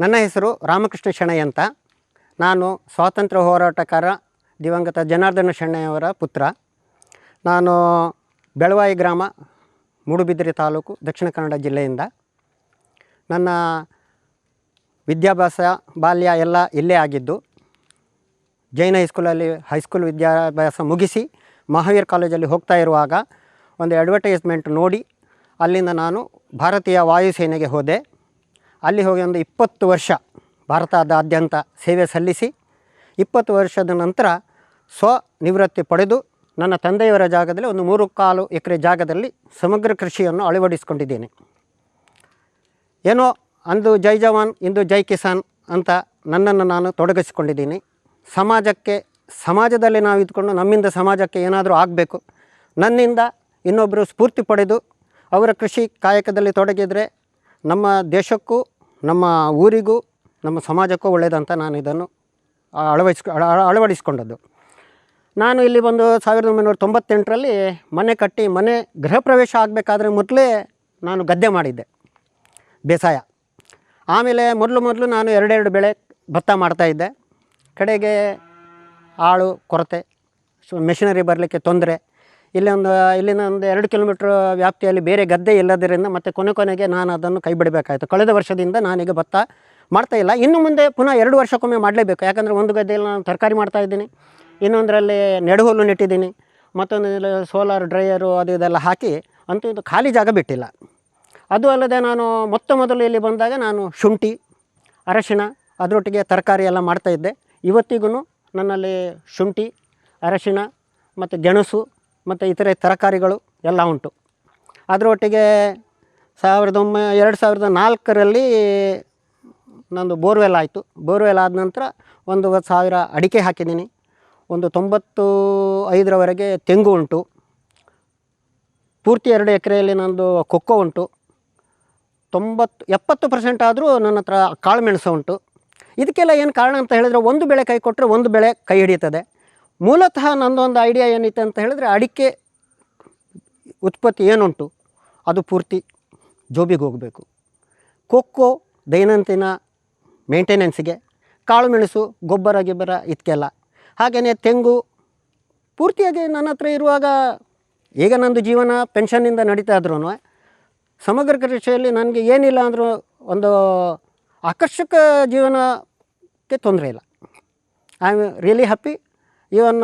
ನನ್ನ ಹೆಸರು ರಾಮಕೃಷ್ಣ ಶೆಣೈ ಅಂತ. ನಾನು ಸ್ವಾತಂತ್ರ್ಯ ಹೋರಾಟಗಾರ ದಿವಂಗತ ಜನಾರ್ದನ ಶೆಣ್ಣೆಯವರ ಪುತ್ರ. ನಾನು ಬೆಳವಾಯಿ ಗ್ರಾಮ, ಮೂಡುಬಿದಿರೆ ತಾಲೂಕು, ದಕ್ಷಿಣ ಕನ್ನಡ ಜಿಲ್ಲೆಯಿಂದ. ನನ್ನ ವಿದ್ಯಾಭ್ಯಾಸ ಬಾಲ್ಯ ಎಲ್ಲ ಇಲ್ಲೇ ಆಗಿದ್ದು, ಜೈನ ಹೈಸ್ಕೂಲಲ್ಲಿ ಹೈಸ್ಕೂಲ್ ವಿದ್ಯಾಭ್ಯಾಸ ಮುಗಿಸಿ ಮಹಾವೀರ್ ಕಾಲೇಜಲ್ಲಿ ಹೋಗ್ತಾ ಇರುವಾಗ ಒಂದು ಅಡ್ವರ್ಟೈಸ್ಮೆಂಟ್ ನೋಡಿ ಅಲ್ಲಿಂದ ನಾನು ಭಾರತೀಯ ವಾಯುಸೇನೆಗೆ ಹೋದೆ. ಅಲ್ಲಿ ಹೋಗಿ ಒಂದು ಇಪ್ಪತ್ತು ವರ್ಷ ಭಾರತದಾದ್ಯಂತ ಸೇವೆ ಸಲ್ಲಿಸಿ, ಇಪ್ಪತ್ತು ವರ್ಷದ ನಂತರ ಸ್ವನಿವೃತ್ತಿ ಪಡೆದು ನನ್ನ ತಂದೆಯವರ ಜಾಗದಲ್ಲಿ ಒಂದು ಮೂರು ಕಾಲು ಎಕರೆ ಜಾಗದಲ್ಲಿ ಸಮಗ್ರ ಕೃಷಿಯನ್ನು ಅಳವಡಿಸಿಕೊಂಡಿದ್ದೇನೆ. ಏನೋ ಅಂದು ಜೈ ಜವಾನ್, ಇಂದು ಜೈ ಕಿಸಾನ್ ಅಂತ ನನ್ನನ್ನು ನಾನು ತೊಡಗಿಸಿಕೊಂಡಿದ್ದೀನಿ. ಸಮಾಜಕ್ಕೆ, ಸಮಾಜದಲ್ಲಿ ನಾವು ಇದ್ಕೊಂಡು ನಮ್ಮಿಂದ ಸಮಾಜಕ್ಕೆ ಏನಾದರೂ ಆಗಬೇಕು. ನನ್ನಿಂದ ಇನ್ನೊಬ್ಬರು ಸ್ಫೂರ್ತಿ ಪಡೆದು ಅವರ ಕೃಷಿ ಕಾಯಕದಲ್ಲಿ ತೊಡಗಿದರೆ ನಮ್ಮ ದೇಶಕ್ಕೂ, ನಮ್ಮ ಊರಿಗೂ, ನಮ್ಮ ಸಮಾಜಕ್ಕೂ ಒಳ್ಳೆಯದಂತ ನಾನು ಇದನ್ನು ಅಳವಡಿಸ್ಕ ಅಳವಡಿಸ್ಕೊಂಡದ್ದು. ನಾನು ಇಲ್ಲಿ ಬಂದು ಸಾವಿರದ ಒಂಬೈನೂರ ತೊಂಬತ್ತೆಂಟರಲ್ಲಿ ಮನೆ ಕಟ್ಟಿ, ಮನೆ ಗೃಹ ಪ್ರವೇಶ ಆಗಬೇಕಾದ್ರೆ ಮೊದಲೇ ನಾನು ಗದ್ದೆ ಮಾಡಿದ್ದೆ, ಬೇಸಾಯ. ಆಮೇಲೆ ಮೊದಲು ಮೊದಲು ನಾನು ಎರಡೆರಡು ಬೆಳೆ ಭತ್ತ ಮಾಡ್ತಾಯಿದ್ದೆ ಕಡೆಗೆ ಆಳು ಕೊರತೆ, ಸೊ, ಮೆಷಿನರಿ ಬರಲಿಕ್ಕೆ ತೊಂದರೆ ಇಲ್ಲಿ ಒಂದು, ಇಲ್ಲಿನ ಒಂದು ಎರಡು ಕಿಲೋಮೀಟ್ರ್ ವ್ಯಾಪ್ತಿಯಲ್ಲಿ ಬೇರೆ ಗದ್ದೆ ಇಲ್ಲದರಿಂದ ಮತ್ತು ಕೊನೆ ಕೊನೆಗೆ ನಾನು ಅದನ್ನು ಕೈ ಬಿಡಬೇಕಾಯಿತು ಕಳೆದ ವರ್ಷದಿಂದ ನಾನೀಗ ಭತ್ತ ಮಾಡ್ತಾ ಇಲ್ಲ. ಇನ್ನು ಮುಂದೆ ಪುನಃ ಎರಡು ವರ್ಷಕ್ಕೊಮ್ಮೆ ಮಾಡಲೇಬೇಕು. ಯಾಕಂದರೆ ಒಂದು ಗದ್ದೆಯಲ್ಲಿ ನಾನು ತರಕಾರಿ ಮಾಡ್ತಾ ಇದ್ದೀನಿ. ಇನ್ನೊಂದರಲ್ಲಿ ನೆಡುಹುಲ್ಲು ನೆಟ್ಟಿದ್ದೀನಿ. ಮತ್ತೊಂದು ಸೋಲಾರ್ ಡ್ರೈಯರು ಅದು ಇದೆಲ್ಲ ಹಾಕಿ ಅಂತೂ ಇದು ಖಾಲಿ ಜಾಗ ಬಿಟ್ಟಿಲ್ಲ. ಅದು ಅಲ್ಲದೆ ನಾನು ಮೊತ್ತ ಮೊದಲು ಇಲ್ಲಿ ಬಂದಾಗ ನಾನು ಶುಂಠಿ, ಅರಶಿಣ, ಅದರೊಟ್ಟಿಗೆ ತರಕಾರಿ ಎಲ್ಲ ಮಾಡ್ತಾಯಿದ್ದೆ ಇವತ್ತಿಗೂ ನನ್ನಲ್ಲಿ ಶುಂಠಿ, ಅರಶಿಣ ಮತ್ತು ಗೆಣಸು ಮತ್ತು ಇತರೆ ತರಕಾರಿಗಳು ಎಲ್ಲ ಉಂಟು. ಅದರೊಟ್ಟಿಗೆ ಸಾವಿರದ ಒಂಬ ಎರಡು ಸಾವಿರದ ನಾಲ್ಕರಲ್ಲಿ ನಂದು ಬೋರ್ವೆಲ್ ಆಯಿತು. ಬೋರ್ವೆಲ್ ಆದ ನಂತರ ಒಂದು ಸಾವಿರ ಅಡಿಕೆ ಹಾಕಿದ್ದೀನಿ. ಒಂದು ತೊಂಬತ್ತು ಐದರವರೆಗೆ ತೆಂಗು ಉಂಟು. ಪೂರ್ತಿ ಎರಡು ಎಕರೆಯಲ್ಲಿ ನಂದು ಕೊಕ್ಕೋ ಉಂಟು. ತೊಂಬತ್ತು, ಎಪ್ಪತ್ತು ಪರ್ಸೆಂಟ್ ಆದರೂ ನನ್ನ ಹತ್ರ ಕಾಳುಮೆಣಸು ಉಂಟು. ಇದಕ್ಕೆಲ್ಲ ಏನು ಕಾರಣ ಅಂತ ಹೇಳಿದರೆ ಒಂದು ಬೆಳೆ ಕೈ ಕೊಟ್ಟರೆ ಒಂದು ಬೆಳೆ ಕೈ ಹಿಡಿಯುತ್ತದೆ. ಮೂಲತಃ ನಂದೊಂದು ಐಡಿಯಾ ಏನಿತ್ತು ಅಂತ ಹೇಳಿದ್ರೆ ಅಡಿಕೆ ಉತ್ಪತ್ತಿ ಏನುಂಟು, ಅದು ಪೂರ್ತಿ ಜೋಬಿಗೆ ಹೋಗಬೇಕು. ಕೊಕ್ಕೋ ದೈನಂದಿನ ಮೇಂಟೆನೆನ್ಸ್ಗೆ ಕಾಳು ಮೆಣಸು, ಗೊಬ್ಬರ, ಗಿಬ್ಬರ ಇದಕ್ಕೆಲ್ಲ ಹಾಗೆಯೇ ತೆಂಗು ಪೂರ್ತಿಯಾಗಿ ನನ್ನ ಹತ್ರ ಇರುವಾಗ ಈಗ ನಂದು ಜೀವನ ಪೆನ್ಷನ್ನಿಂದ ನಡೀತಾ ಇದ್ರೂ ಸಮಗ್ರ ಕೃಷಿಯಲ್ಲಿ ನನಗೆ ಏನಿಲ್ಲ ಅಂದರೂ ಒಂದು ಆಕರ್ಷಕ ಜೀವನಕ್ಕೆ ತೊಂದರೆ ಇಲ್ಲ. I am really happy even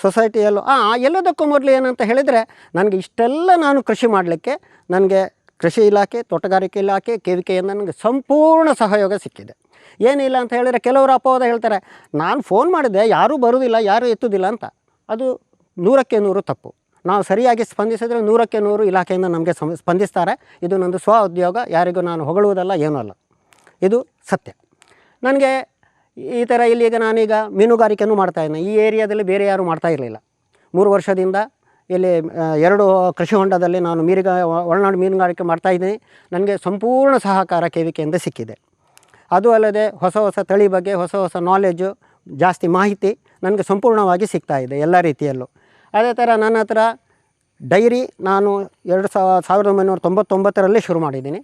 ಸೊಸೈಟಿಯಲ್ಲೂ, ಆ ಎಲ್ಲದಕ್ಕೂ ಮೊದಲು ಏನಂತ ಹೇಳಿದರೆ, ನನಗೆ ಇಷ್ಟೆಲ್ಲ ನಾನು ಕೃಷಿ ಮಾಡಲಿಕ್ಕೆ ನನಗೆ ಕೃಷಿ ಇಲಾಖೆ, ತೋಟಗಾರಿಕೆ ಇಲಾಖೆ ಕೆ ನನಗೆ ಸಂಪೂರ್ಣ ಸಹಯೋಗ ಸಿಕ್ಕಿದೆ. ಏನಿಲ್ಲ ಅಂತ ಹೇಳಿದರೆ ಕೆಲವರು ಅಪವಾದ ಹೇಳ್ತಾರೆ, ನಾನು ಫೋನ್ ಮಾಡಿದೆ, ಯಾರೂ ಬರುವುದಿಲ್ಲ ಯಾರೂ ಎತ್ತುವುದಿಲ್ಲ ಅಂತ. ಅದು ನೂರಕ್ಕೆ ನೂರು ತಪ್ಪು. ನಾವು ಸರಿಯಾಗಿ ಸ್ಪಂದಿಸಿದರೆ ನೂರಕ್ಕೆ ನೂರು ಇಲಾಖೆಯಿಂದ ನಮಗೆ ಸಂ, ಸ್ಪಂದಿಸ್ತಾರೆ. ಇದು ನಂದು ಸ್ವ ಉದ್ಯೋಗ, ಯಾರಿಗೂ ನಾನು ಹೊಗಳುವುದಲ್ಲ, ಏನೂ ಅಲ್ಲ. ಇದು ಸತ್ಯ. ನನಗೆ ಈ ಥರ ಇಲ್ಲಿ ಈಗ ನಾನೀಗ ಮೀನುಗಾರಿಕೆನೂ ಮಾಡ್ತಾಯಿದ್ದೀನಿ ಈ ಏರಿಯಾದಲ್ಲಿ ಬೇರೆ ಯಾರೂ ಮಾಡ್ತಾ ಇರಲಿಲ್ಲ. ಮೂರು ವರ್ಷದಿಂದ ಇಲ್ಲಿ ಎರಡು ಕೃಷಿ ಹೊಂಡದಲ್ಲಿ ನಾನು ಮೀರಿಗ, ಒಳನಾಡು ಮೀನುಗಾರಿಕೆ ಮಾಡ್ತಾಯಿದ್ದೀನಿ ನನಗೆ ಸಂಪೂರ್ಣ ಸಹಕಾರ ಕೆ ಸಿಕ್ಕಿದೆ. ಅದು ಅಲ್ಲದೆ ಹೊಸ ಹೊಸ ತಳಿ ಬಗ್ಗೆ, ಹೊಸ ಹೊಸ ನಾಲೆಜು ಜಾಸ್ತಿ ಮಾಹಿತಿ ನನಗೆ ಸಂಪೂರ್ಣವಾಗಿ ಸಿಗ್ತಾ ಇದೆ ಎಲ್ಲ ರೀತಿಯಲ್ಲೂ. ಅದೇ ಥರ ನನ್ನ ಹತ್ರ ಡೈರಿ ನಾನು ಎರಡು ಸಾವಿರದ ಒಂಬೈನೂರ ತೊಂಬತ್ತೊಂಬತ್ತರಲ್ಲೇ ಶುರು ಮಾಡಿದ್ದೀನಿ.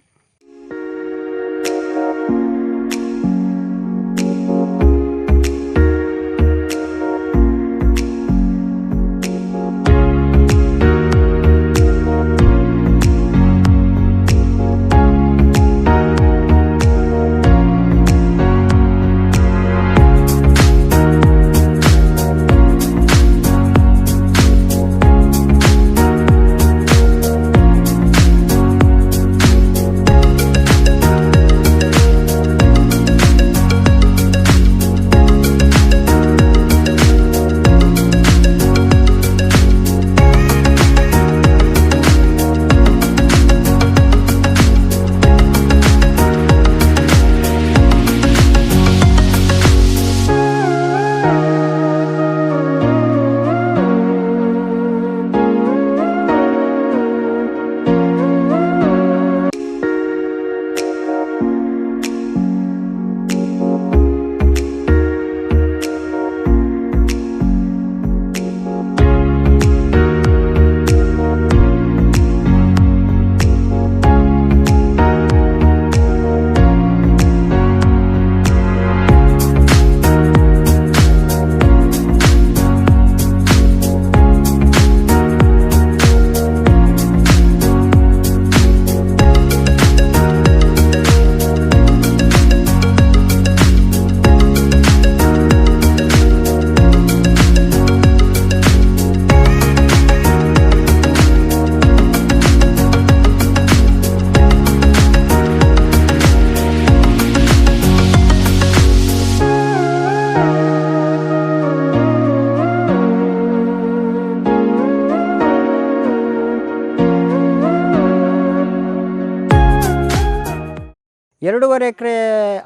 ಎರಡೂವರೆ ಎಕರೆ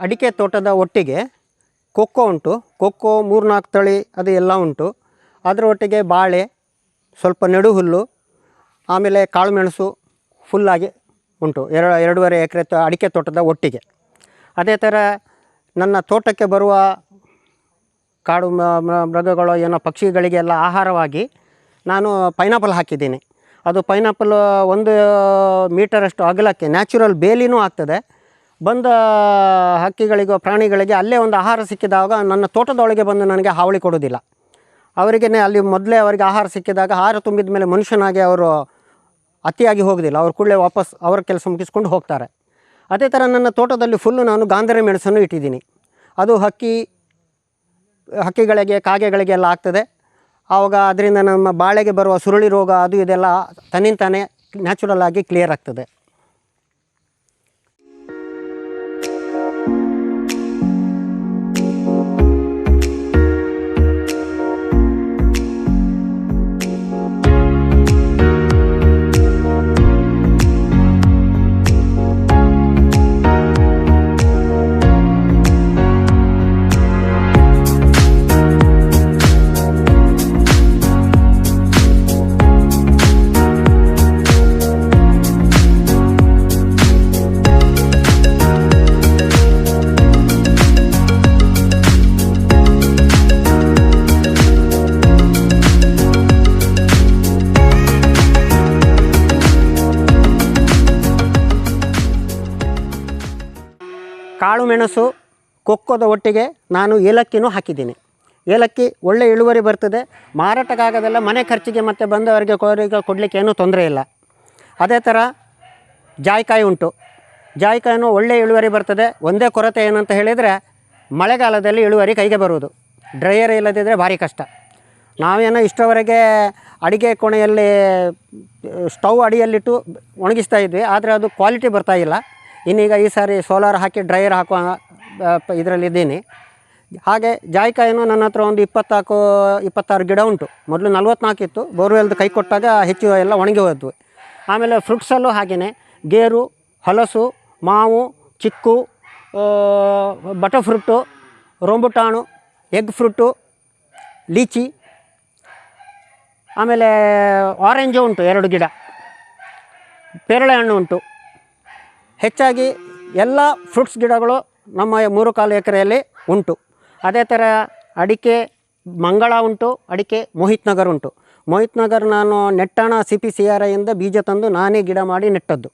ಅಡಿಕೆ ತೋಟದ ಒಟ್ಟಿಗೆ ಕೊಕ್ಕೋ ಉಂಟು. ಕೊಕ್ಕೋ ಮೂರ್ನಾಲ್ಕು ತಳಿ ಅದು ಎಲ್ಲ ಉಂಟು. ಅದರ ಒಟ್ಟಿಗೆ ಬಾಳೆ, ಸ್ವಲ್ಪ ನೆಡುಹುಲ್ಲು, ಆಮೇಲೆ ಕಾಳುಮೆಣಸು ಫುಲ್ಲಾಗಿ ಉಂಟು. ಎರಡು, ಎರಡೂವರೆ ಎಕರೆ ತೋ, ಅಡಿಕೆ ತೋಟದ ಒಟ್ಟಿಗೆ. ಅದೇ ಥರ ನನ್ನ ತೋಟಕ್ಕೆ ಬರುವ ಕಾಡು ಮೃಗಗಳು, ಏನೋ ಪಕ್ಷಿಗಳಿಗೆಲ್ಲ ಆಹಾರವಾಗಿ ನಾನು ಪೈನಾಪಲ್ ಹಾಕಿದ್ದೀನಿ. ಅದು ಪೈನಾಪಲ್ ಒಂದು ಮೀಟರಷ್ಟು ಅಗಲಕ್ಕೆ, ನ್ಯಾಚುರಲ್ ಬೇಲಿನೂ ಆಗ್ತದೆ. ಬಂದ ಹಕ್ಕಿಗಳಿಗೋ ಪ್ರಾಣಿಗಳಿಗೆ ಅಲ್ಲೇ ಒಂದು ಆಹಾರ ಸಿಕ್ಕಿದಾಗ ನನ್ನ ತೋಟದೊಳಗೆ ಬಂದು ನನಗೆ ಹಾವಳಿ ಕೊಡೋದಿಲ್ಲ ಅವರಿಗೆ ಅಲ್ಲಿ ಮೊದಲೇ ಅವರಿಗೆ ಆಹಾರ ಸಿಕ್ಕಿದಾಗ ಆಹಾರ ತುಂಬಿದ ಮೇಲೆ ಮನುಷ್ಯನಾಗಿ ಅವರು ಅತಿಯಾಗಿ ಹೋಗೋದಿಲ್ಲ. ಅವ್ರು ಕೂಡಲೇ ವಾಪಸ್ ಅವರ ಕೆಲಸ ಮುಗಿಸ್ಕೊಂಡು ಹೋಗ್ತಾರೆ. ಅದೇ ಥರ ನನ್ನ ತೋಟದಲ್ಲಿ ಫುಲ್ಲು ನಾನು ಗಾಂಧಾರಿ ಮೆಣಸನ್ನು ಇಟ್ಟಿದ್ದೀನಿ. ಅದು ಹಕ್ಕಿ, ಹಕ್ಕಿಗಳಿಗೆ, ಕಾಗೆಗಳಿಗೆ ಎಲ್ಲ ಆಗ್ತದೆ. ಆವಾಗ ಅದರಿಂದ ನಮ್ಮ ಬಾಳೆಗೆ ಬರುವ ಸುರುಳಿ ರೋಗ ಅದು ಇದೆಲ್ಲ ತನ್ನಿಂತಾನೇ ನ್ಯಾಚುರಲ್ ಆಗಿ ಕ್ಲಿಯರ್ ಆಗ್ತದೆ. ಮೆಣಸು ಕೊಕ್ಕೋದ ಒಟ್ಟಿಗೆ ನಾನು ಏಲಕ್ಕಿನೂ ಹಾಕಿದ್ದೀನಿ. ಏಲಕ್ಕಿ ಒಳ್ಳೆ ಇಳುವರಿ ಬರ್ತದೆ. ಮಾರಾಟಕ್ಕಾಗೋದೆಲ್ಲ ಮನೆ ಖರ್ಚಿಗೆ ಮತ್ತು ಬಂದವರಿಗೆ ಕೋರಿಗೆ ಕೊಡಲಿಕ್ಕೆ ಏನೂ ತೊಂದರೆ ಇಲ್ಲ. ಅದೇ ಥರ ಜಾಯಿಕಾಯಿ ಉಂಟು. ಜಾಯಿಕಾಯಿನೂ ಒಳ್ಳೆ ಇಳುವರಿ ಬರ್ತದೆ. ಒಂದೇ ಕೊರತೆ ಏನಂತ ಹೇಳಿದರೆ ಮಳೆಗಾಲದಲ್ಲಿ ಇಳುವರಿ ಕೈಗೆ ಬರುವುದು. ಡ್ರೈಯರ್ ಇಲ್ಲದಿದ್ದರೆ ಭಾರಿ ಕಷ್ಟ. ನಾವೇನೋ ಇಷ್ಟವರೆಗೆ ಅಡಿಗೆ ಕೋಣೆಯಲ್ಲಿ ಸ್ಟವ್ ಅಡಿಯಲ್ಲಿಟ್ಟು ಒಣಗಿಸ್ತಾ ಇದ್ವಿ. ಆದರೆ ಅದು ಕ್ವಾಲಿಟಿ ಬರ್ತಾ ಇಲ್ಲ. ಇನ್ನೀಗ ಈ ಸಾರಿ ಸೋಲಾರ್ ಹಾಕಿ ಡ್ರೈಯರ್ ಹಾಕುವ ಇದರಲ್ಲಿದ್ದೀನಿ ಹಾಗೆ ಜಾಯಿಕಾಯಿನೂ ನನ್ನ ಹತ್ರ ಒಂದು ಇಪ್ಪತ್ತಾಕು, ಇಪ್ಪತ್ತಾರು ಗಿಡ ಉಂಟು. ಮೊದಲು ನಲ್ವತ್ನಾಲ್ಕು ಇತ್ತು. ಬೋರ್ವೆಲ್ದು ಕೈ ಕೊಟ್ಟಾಗ ಹೆಚ್ಚು ಎಲ್ಲ ಒಣಗಿ ಹೋದ್ವು. ಆಮೇಲೆ ಫ್ರೂಟ್ಸಲ್ಲೂ ಹಾಗೆಯೇ ಗೇರು, ಹಲಸು, ಮಾವು, chikoo butter fruit, rambutan, egg fruit, lychee, ಆಮೇಲೆ ಆರೆಂಜು ಉಂಟು ಎರಡು ಗಿಡ. ಪೇರಳೆ ಹಣ್ಣು ಉಂಟು. ಹೆಚ್ಚಾಗಿ ಎಲ್ಲ ಫ್ರೂಟ್ಸ್ ಗಿಡಗಳು ನಮ್ಮ ಮೂರು ಕಾಲು ಎಕರೆಯಲ್ಲಿ ಉಂಟು. ಅದೇ ಥರ ಅಡಿಕೆ ಮಂಗಳ ಉಂಟು, ಅಡಿಕೆ ಮೋಹಿತ್ ನಗರ್ ಉಂಟು. ಮೋಹಿತ್ ನಗರ್ ನಾನು ನೆಟ್ಟಣ ಸಿ ಪಿ ಸಿ ಆರ್ ಐಯಿಂದ ಬೀಜ ತಂದು ನಾನೇ ಗಿಡ ಮಾಡಿ ನೆಟ್ಟದ್ದು.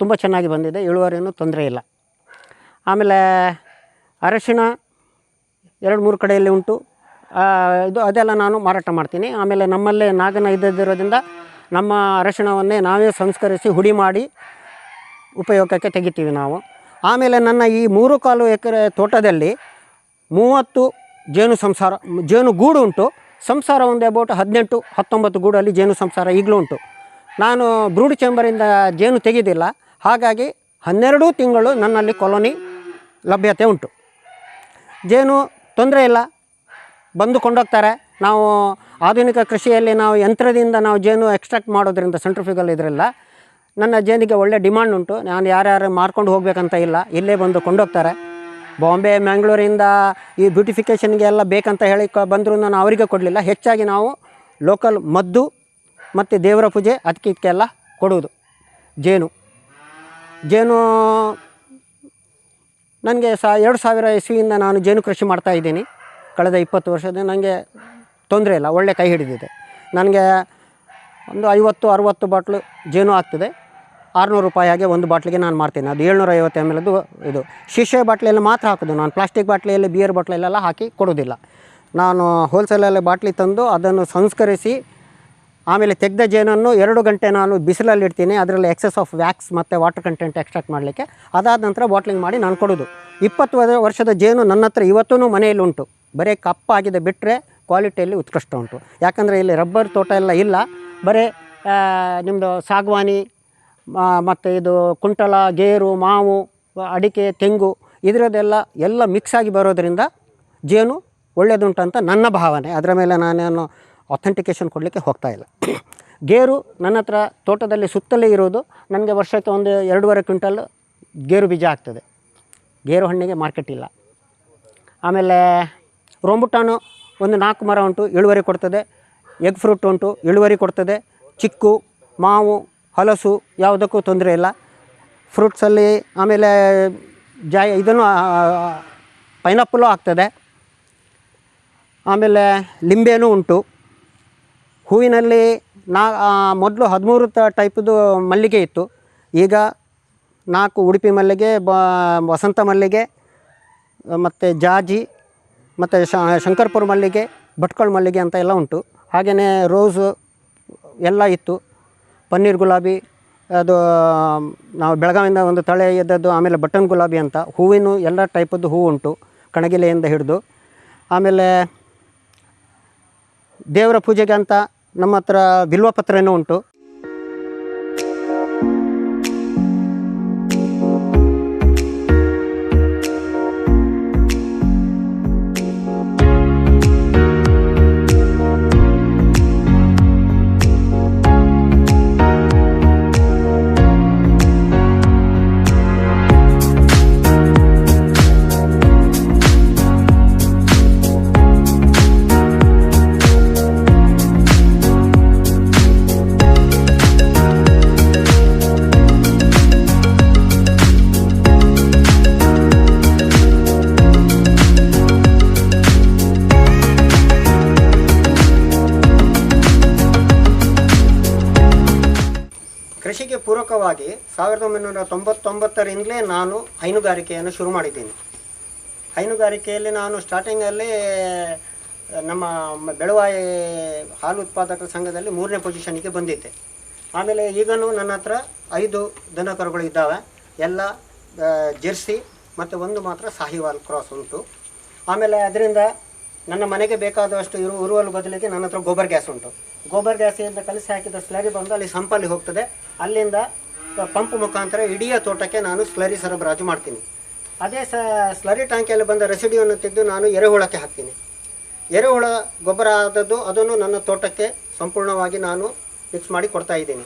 ತುಂಬ ಚೆನ್ನಾಗಿ ಬಂದಿದೆ ಇಳುವರಿಯೂ ತೊಂದರೆ ಇಲ್ಲ. ಆಮೇಲೆ ಅರಶಿಣ ಎರಡು ಮೂರು ಕಡೆಯಲ್ಲಿ ಉಂಟು. ಇದು ಅದೆಲ್ಲ ನಾನು ಮಾರಾಟ ಮಾಡ್ತೀನಿ. ಆಮೇಲೆ ನಮ್ಮಲ್ಲೇ ನಾಗನ ಇದ್ದದಿರೋದ್ರಿಂದ ನಮ್ಮ ಅರಶಿಣವನ್ನೇ ನಾವೇ ಸಂಸ್ಕರಿಸಿ ಹುಡಿ ಮಾಡಿ ಉಪಯೋಗಕ್ಕೆ ತೆಗಿತೀವಿ ನಾವು. ಆಮೇಲೆ ನನ್ನ ಈ ಮೂರು ಕಾಲು ಎಕರೆ ತೋಟದಲ್ಲಿ ಮೂವತ್ತು ಜೇನು ಸಂಸಾರ, ಜೇನು ಗೂಡು ಉಂಟು. ಸಂಸಾರ ಒಂದು ಅಬೌಟ್ ಹದಿನೆಂಟು, ಹತ್ತೊಂಬತ್ತು ಗೂಡಲ್ಲಿ ಜೇನು ಸಂಸಾರ ಈಗಲೂ ಉಂಟು. ನಾನು ಬ್ರೂಡ್ ಚೇಂಬರಿಂದ ಜೇನು ತೆಗೆದಿಲ್ಲ. ಹಾಗಾಗಿ ಹನ್ನೆರಡು ತಿಂಗಳು ನನ್ನಲ್ಲಿ ಕಾಲೋನಿ ಲಭ್ಯತೆ ಉಂಟು. ಜೇನು ತೊಂದರೆ ಇಲ್ಲ. ಬಂದು ಕೊಂಡೋಗ್ತಾರೆ. ನಾವು ಆಧುನಿಕ ಕೃಷಿಯಲ್ಲಿ ನಾವು ಯಂತ್ರದಿಂದ ನಾವು ಜೇನು ಎಕ್ಸ್ಟ್ರಾಕ್ಟ್ ಮಾಡೋದ್ರಿಂದ ಸೆಂಟ್ರಿಫಿಗಲ್ ಇದರಿಂದ ನನ್ನ ಜೇನಿಗೆ ಒಳ್ಳೆ ಡಿಮಾಂಡ್ ಉಂಟು. ನಾನು ಯಾರ್ಯಾರು ಮಾರ್ಕೊಂಡು ಹೋಗಬೇಕಂತ ಇಲ್ಲ. ಇಲ್ಲೇ ಬಂದು ಕೊಂಡೋಗ್ತಾರೆ. ಬಾಂಬೆ, ಮ್ಯಾಂಗ್ಳೂರಿಂದ ಈ ಬ್ಯೂಟಿಫಿಕೇಷನ್ಗೆ ಎಲ್ಲ ಬೇಕಂತ ಹೇಳಿ ಕ ಬಂದರೂ ನಾನು ಅವರಿಗೆ ಕೊಡಲಿಲ್ಲ. ಹೆಚ್ಚಾಗಿ ನಾವು ಲೋಕಲ್ ಮದ್ದು ಮತ್ತು ದೇವರ ಪೂಜೆ ಅದಕ್ಕೆ ಇದಕ್ಕೆಲ್ಲ ಕೊಡುವುದು. ಜೇನು. ಜೇನು ನನಗೆ ಸಾ, ಎರಡು ಸಾವಿರ ಇಸ್ವಿಯಿಂದ ನಾನು ಜೇನು ಕೃಷಿ ಮಾಡ್ತಾ ಇದ್ದೀನಿ. ಕಳೆದ ಇಪ್ಪತ್ತು ವರ್ಷದ ನನಗೆ ತೊಂದರೆ ಇಲ್ಲ. ಒಳ್ಳೆ ಕೈ ಹಿಡಿದಿದೆ. ನನಗೆ ಒಂದು ಐವತ್ತು, ಅರುವತ್ತು ಬಾಟ್ಲು ಜೇನು ಆಗ್ತದೆ. ಆರುನೂರು ರೂಪಾಯಿ ಹಾಗೆ ಒಂದು ಬಾಟ್ಲಿಗೆ ನಾನು ಮಾಡ್ತೀನಿ. ಅದು ಏಳ್ನೂರ ಐವತ್ತು ಎಂ ಎಲ್ದು ಇದು. ಶೀಶೆ ಬಾಟ್ಲಿಯಲ್ಲಿ ಮಾತ್ರ ಹಾಕೋದು. ನಾನು ಪ್ಲಾಸ್ಟಿಕ್ ಬಾಟ್ಲಿಯಲ್ಲಿ ಬಿಯರ್ ಬಾಟ್ಲಲ್ಲೆಲ್ಲ ಹಾಕಿ ಕೊಡೋದಿಲ್ಲ ನಾನು ಹೋಲ್ಸೇಲಲ್ಲಿ ಬಾಟ್ಲಿ ತಂದು ಅದನ್ನು ಸಂಸ್ಕರಿಸಿ, ಆಮೇಲೆ ತೆಗೆದ ಜೇನನ್ನು ಎರಡು ಗಂಟೆ ನಾನು ಬಿಸಿಲಲ್ಲಿ ಇಡ್ತೀನಿ. ಅದರಲ್ಲಿ ಎಕ್ಸಸ್ ಆಫ್ ವ್ಯಾಕ್ಸ್ ಮತ್ತು ವಾಟರ್ ಕಂಟೆಂಟ್ ಎಕ್ಸ್ಟ್ರಾಕ್ಟ್ ಮಾಡಲಿಕ್ಕೆ. ಅದಾದ ನಂತರ ಬಾಟ್ಲಿಂಗ್ ಮಾಡಿ ನಾನು ಕೊಡೋದು. ಇಪ್ಪತ್ತು ವರ್ಷದ ಜೇನು ನನ್ನ ಹತ್ರ ಇವತ್ತೂ ಮನೆಯಲ್ಲಿ ಉಂಟು. ಬರೀ ಕಪ್ಪಾಗಿದೆ ಬಿಟ್ಟರೆ ಕ್ವಾಲಿಟಿಯಲ್ಲಿ ಉತ್ಕೃಷ್ಟ ಉಂಟು. ಯಾಕಂದರೆ ಇಲ್ಲಿ ರಬ್ಬರ್ ತೋಟ ಎಲ್ಲ ಇಲ್ಲ. ಬರೀ ನಿಮ್ಮದು ಸಾಗವಾನಿ ಮತ್ತು ಇದು ಕುಂಟಲ, ಗೇರು, ಮಾವು, ಅಡಿಕೆ, ತೆಂಗು ಇದರದ್ದೆಲ್ಲ ಎಲ್ಲ ಮಿಕ್ಸ್ ಆಗಿ ಬರೋದರಿಂದ ಜೇನು ಒಳ್ಳೆಯದುಂಟಂತ ನನ್ನ ಭಾವನೆ. ಅದರ ಮೇಲೆ ನಾನೇನು ಅಥೆಂಟಿಕೇಷನ್ ಕೊಡಲಿಕ್ಕೆ ಹೋಗ್ತಾ ಇಲ್ಲ. ಗೇರು ನನ್ನ ಹತ್ರ ತೋಟದಲ್ಲಿ ಸುತ್ತಲೇ ಇರೋದು. ನನಗೆ ವರ್ಷಕ್ಕೆ ಒಂದು ಎರಡೂವರೆ ಕ್ವಿಂಟಲ್ ಗೇರು ಬೀಜ ಆಗ್ತದೆ. ಗೇರು ಹಣ್ಣಿಗೆ ಮಾರ್ಕೆಟ್ ಇಲ್ಲ. ಆಮೇಲೆ ರೋಂಬುಟಾನು ಒಂದು ನಾಲ್ಕು ಮರ ಉಂಟು, ಇಳುವರಿ ಕೊಡ್ತದೆ. ಎಗ್ ಫ್ರೂಟ್ ಉಂಟು, ಇಳುವರಿ ಕೊಡ್ತದೆ. ಚಿಕ್ಕು, ಮಾವು ಹಲಸು ಯಾವುದಕ್ಕೂ ತೊಂದರೆ ಇಲ್ಲ. ಫ್ರೂಟ್ಸಲ್ಲಿ ಆಮೇಲೆ ಜಾಯ್ ಇದನ್ನು ಪೈನಾಪಲ್ಲು ಆಗ್ತದೆ. ಆಮೇಲೆ ಲಿಂಬೆನೂ ಉಂಟು. ಹೂವಿನಲ್ಲಿ ನಾ ಮೊದಲು ಹದಿಮೂರು ತ, ಟೈಪ್ದು ಮಲ್ಲಿಗೆ ಇತ್ತು. ಈಗ ನಾಲ್ಕು ಉಡುಪಿ ಮಲ್ಲಿಗೆ, ಬ, ವಸಂತ ಮಲ್ಲಿಗೆ, ಮತ್ತು ಜಾಜಿ, ಮತ್ತು ಶಂಕರ್ಪುರ ಮಲ್ಲಿಗೆ, ಭಟ್ಕಳ ಮಲ್ಲಿಗೆ ಅಂತ ಎಲ್ಲ ಉಂಟು. ಹಾಗೆಯೇ ರೋಸು ಎಲ್ಲ ಇತ್ತು. ಪನ್ನೀರ್ ಗುಲಾಬಿ, ಅದು, ನಾವು ಬೆಳಗಾವಿಯಿಂದ ಒಂದು ತಳೆ ಎದ್ದದ್ದು, ಆಮೇಲೆ ಬಟನ್ ಗುಲಾಬಿ ಅಂತ, ಹೂವಿನ ಎಲ್ಲ ಟೈಪದ್ದು ಹೂವು ಉಂಟು, ಕಣಗಿಲೆಯಿಂದ ಹಿಡಿದು. ಆಮೇಲೆ ದೇವರ ಪೂಜೆಗೆ ಅಂತ ನಮ್ಮ ಹತ್ರ ಬಿಲ್ವಪತ್ರನೂ ಉಂಟು. ಕೃಷಿಗೆ ಪೂರಕವಾಗಿ ಸಾವಿರದ ಒಂಬೈನೂರ ತೊಂಬತ್ತೊಂಬತ್ತರಿಂದಲೇ ನಾನು ಹೈನುಗಾರಿಕೆಯನ್ನು ಶುರು ಮಾಡಿದ್ದೀನಿ. ಹೈನುಗಾರಿಕೆಯಲ್ಲಿ ನಾನು ಸ್ಟಾರ್ಟಿಂಗಲ್ಲಿ ನಮ್ಮ ಬೆಳವಾಯಿ ಹಾಲು ಉತ್ಪಾದಕರ ಸಂಘದಲ್ಲಿ ಮೂರನೇ ಪೊಸಿಷನ್ಗೆ ಬಂದಿದ್ದೆ. ಆಮೇಲೆ ಈಗಲೂ ನನ್ನ ಹತ್ರ ಐದು ದನ ಕರುಗಳು ಇದ್ದಾವೆ. ಎಲ್ಲ ಜೆರ್ಸಿ ಮತ್ತು ಒಂದು ಮಾತ್ರ ಸಾಹಿವಾಲ್ ಕ್ರಾಸ್ ಉಂಟು. ಆಮೇಲೆ ಅದರಿಂದ ನನ್ನ ಮನೆಗೆ ಬೇಕಾದಷ್ಟು ಇರುವ ಉರುವಲು ಬದಲಿಗೆ ನನ್ನ ಹತ್ರ ಗೋಬರ್ ಗ್ಯಾಸ್ ಉಂಟು. ಗೋಬರ್ ಗ್ಯಾಸಿಂದ ಕಲಸಿ ಹಾಕಿದ ಸ್ಲರಿ ಬಂದು ಅಲ್ಲಿ ಸಂಪಲ್ಲಿ ಹೋಗ್ತದೆ. ಅಲ್ಲಿಂದ ಪಂಪ್ ಮುಖಾಂತರ ಇಡೀ ತೋಟಕ್ಕೆ ನಾನು ಸ್ಲರಿ ಸರಬರಾಜು ಮಾಡ್ತೀನಿ. ಅದೇ ಸ ಸ್ಲರಿ ಟ್ಯಾಂಕಿಯಲ್ಲಿ ಬಂದ ರೆಸಿಡಿಯನ್ನು ತೆಗೆದು ನಾನು ಎರೆಹುಳಕ್ಕೆ ಹಾಕ್ತೀನಿ. ಎರೆಹುಳ ಗೊಬ್ಬರ ಆದದ್ದು ಅದನ್ನು ನನ್ನ ತೋಟಕ್ಕೆ ಸಂಪೂರ್ಣವಾಗಿ ನಾನು ಮಿಕ್ಸ್ ಮಾಡಿ ಕೊಡ್ತಾ ಇದ್ದೀನಿ.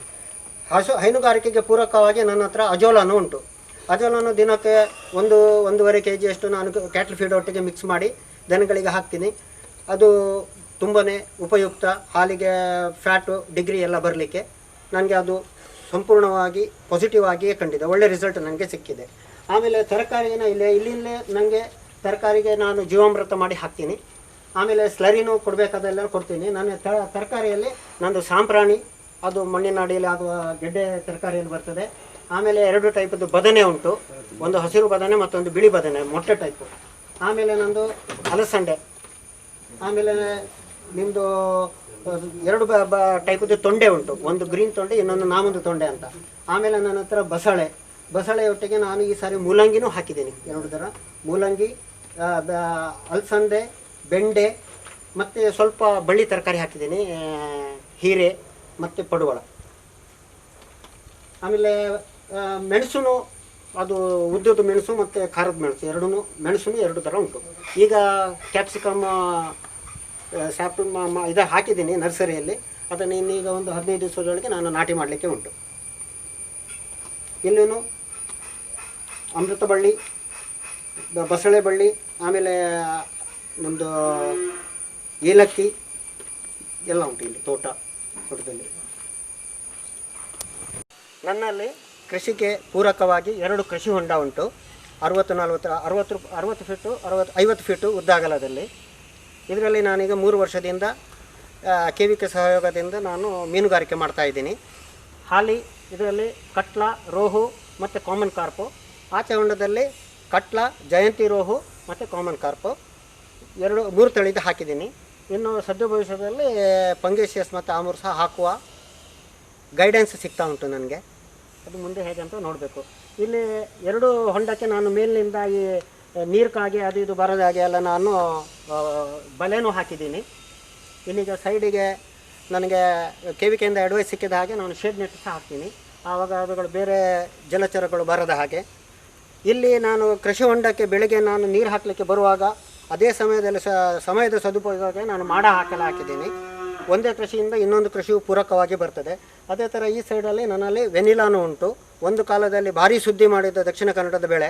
ಹಸು ಹೈನುಗಾರಿಕೆಗೆ ಪೂರಕವಾಗಿ ನನ್ನ ಹತ್ರ ಅಜೋಲಾನು ಉಂಟು. ಅಜೋಲಾನು ದಿನಕ್ಕೆ ಒಂದು ಒಂದೂವರೆ ಕೆ ಜಿಯಷ್ಟು ನಾನು ಕ್ಯಾಟ್ಲ್ ಫೀಡ್ ಒಟ್ಟಿಗೆ ಮಿಕ್ಸ್ ಮಾಡಿ ದನಗಳಿಗೆ ಹಾಕ್ತೀನಿ. ಅದು ತುಂಬಾ ಉಪಯುಕ್ತ, ಹಾಲಿಗೆ ಫ್ಯಾಟು ಡಿಗ್ರಿ ಎಲ್ಲ ಬರಲಿಕ್ಕೆ ನನಗೆ ಅದು ಸಂಪೂರ್ಣವಾಗಿ ಪಾಸಿಟಿವ್ ಆಗಿಯೇ ಕಂಡಿದೆ. ಒಳ್ಳೆ ರಿಸಲ್ಟ್ ನನಗೆ ಸಿಕ್ಕಿದೆ. ಆಮೇಲೆ ತರಕಾರಿನ ಇಲ್ಲೇ, ಇಲ್ಲಿಂದಲೇ ನನಗೆ ತರಕಾರಿಗೆ ನಾನು ಜೀವಾಮೃತ ಮಾಡಿ ಹಾಕ್ತೀನಿ. ಆಮೇಲೆ ಸ್ಲರಿನೂ ಕೊಡಬೇಕಾದೆಲ್ಲ ಕೊಡ್ತೀನಿ. ನಾನು ತರಕಾರಿಯಲ್ಲಿ ನಂದು ಸಾಂಪ್ರಾಣಿ ಅದು ಮಣ್ಣಿನ ಅಡಿಯಲ್ಲಿ ಆಗುವ ಗೆಡ್ಡೆ ತರಕಾರಿಯಲ್ಲಿ ಬರ್ತದೆ. ಆಮೇಲೆ ಎರಡು ಟೈಪದ್ದು ಬದನೆ ಉಂಟು. ಒಂದು ಹಸಿರು ಬದನೆ ಮತ್ತೊಂದು ಬಿಳಿ ಬದನೆ, ಮೊಟ್ಟೆ ಟೈಪು ಆಮೇಲೆ ನಂದು ಅಲಸಂಡೆ. ಆಮೇಲೆ ನಿಮ್ಮದು ಎರಡು ಬ ತೊಂಡೆ ಉಂಟು. ಒಂದು ಗ್ರೀನ್ ತೊಂಡೆ, ಇನ್ನೊಂದು ನಾಮೊಂದು ತೊಂಡೆ ಅಂತ. ಆಮೇಲೆ ನನ್ನ ಹತ್ರ ಬಸಳೆ. ಬಸಳೆ ಒಟ್ಟಿಗೆ ನಾನು ಈ ಸಾರಿ ಮೂಲಂಗಿನೂ ಹಾಕಿದ್ದೀನಿ. ಎರಡು ಥರ. ಮೂಲಂಗಿ ಅಲಸಂದೆ, ಬೆಂಡೆ, ಮತ್ತು ಸ್ವಲ್ಪ ಬಳ್ಳಿ ತರಕಾರಿ ಹಾಕಿದ್ದೀನಿ ಹೀರೆ ಮತ್ತು ಪಡುವಳ. ಆಮೇಲೆ ಮೆಣಸುನು, ಅದು ಉದ್ದದ ಮೆಣಸು ಮತ್ತು ಖಾರದ ಮೆಣಸು ಎರಡೂ ಮೆಣಸು ಎರಡು ಥರ ಉಂಟು. ಈಗ ಕ್ಯಾಪ್ಸಿಕಮ್ ಸ್ಯಾಪ್ ಇದು ಹಾಕಿದ್ದೀನಿ ನರ್ಸರಿಯಲ್ಲಿ. ಅದನ್ನು ಇನ್ನೀಗ ಒಂದು ಹದಿನೈದು ದಿವಸದೊಳಗೆ ನಾನು ನಾಟಿ ಮಾಡಲಿಕ್ಕೆ ಉಂಟು. ಇನ್ನೇನು? ಅಮೃತ ಬಳ್ಳಿ ಬಸಳೆ ಬಳ್ಳಿ, ಆಮೇಲೆ ನಮ್ಮದು ಏಲಕ್ಕಿ, ಎಲ್ಲ ಉಂಟು ಇಲ್ಲಿ ತೋಟ, ತೋಟದಲ್ಲಿ. ನನ್ನಲ್ಲಿ ಕೃಷಿಗೆ ಪೂರಕವಾಗಿ ಎರಡು ಕೃಷಿ ಹೊಂಡ ಉಂಟು. ಅರವತ್ತು, ನಲ್ವತ್ತು, ಅರವತ್ತು ಅರವತ್ತು ಫೀಟು ಅರವತ್ತು, ಐವತ್ತು ಫೀಟು ಉದ್ದಾಗಲದಲ್ಲಿ ಇದರಲ್ಲಿ ನಾನೀಗ ಮೂರು ವರ್ಷದಿಂದ ಕೆ ವಿ ಕೆ ಸಹಯೋಗದಿಂದ ನಾನು ಮೀನುಗಾರಿಕೆ ಮಾಡ್ತಾಯಿದ್ದೀನಿ ಹಾಲಿ, ಇದರಲ್ಲಿ ಕಟ್ಲ, ರೋಹು ಮತ್ತು ಕಾಮನ್ ಕಾರ್ಪು. ಆಚೆ ಹೊಂಡದಲ್ಲಿ ಕಟ್ಲ, ಜಯಂತಿ ರೋಹು ಮತ್ತು ಕಾಮನ್ ಕಾರ್ಪು. ಎರಡು, ಮೂರು ತಳಿದು ಹಾಕಿದ್ದೀನಿ. ಇನ್ನು ಸದ್ಯ ಭವಿಷ್ಯದಲ್ಲಿ ಪಂಗೇಶಿಯಸ್ ಮತ್ತು ಆಮೂರ್ ಸಹ ಹಾಕುವ ಗೈಡೆನ್ಸ್ ಸಿಗ್ತಾ ಉಂಟು ನನಗೆ. ಅದು ಮುಂದೆ ಹೇಗೆ ಅಂತ ನೋಡಬೇಕು. ಇಲ್ಲಿ ಎರಡು ಹೊಂಡಕ್ಕೆ ನಾನು ಮೇಲಿನಿಂದ ಈ ನೀರು ಕಾಗಿ ಅದು ಇದು ಬರದ ಹಾಗೆ ಎಲ್ಲ ನಾನು ಬಲೆನೂ ಹಾಕಿದ್ದೀನಿ. ಇನ್ನೀಗ ಸೈಡಿಗೆ ನನಗೆ ಕೆವಿಕೆಯಿಂದ ವಿ ಸಿಕ್ಕಿದ ಹಾಗೆ ನಾನು ಶೇಡ್ ನೆಟ್ ಸಹ ಹಾಕ್ತೀನಿ. ಆವಾಗ ಅವುಗಳು ಬೇರೆ ಜಲಚರಗಳು ಬರದ ಹಾಗೆ. ಇಲ್ಲಿ ನಾನು ಕೃಷಿ ಹೊಂಡಕ್ಕೆ ಬೆಳಿಗ್ಗೆ ನಾನು ನೀರು ಹಾಕಲಿಕ್ಕೆ ಬರುವಾಗ ಅದೇ ಸಮಯದಲ್ಲಿ ಸ, ಸಮಯದ ಸದುಪಯೋಗಕ್ಕೆ ನಾನು ಮಾಡ ಹಾಕಲು ಹಾಕಿದ್ದೀನಿ. ಒಂದೇ ಕೃಷಿಯಿಂದ ಇನ್ನೊಂದು ಕೃಷಿಯು ಪೂರಕವಾಗಿ ಬರ್ತದೆ. ಅದೇ ಥರ ಈ ಸೈಡಲ್ಲಿ ನನ್ನಲ್ಲಿ ವೆನಿಲಾನು ಉಂಟು. ಒಂದು ಕಾಲದಲ್ಲಿ ಭಾರಿ ಸುದ್ದಿ ಮಾಡಿದ ದಕ್ಷಿಣ ಕನ್ನಡದ ಬೆಳೆ.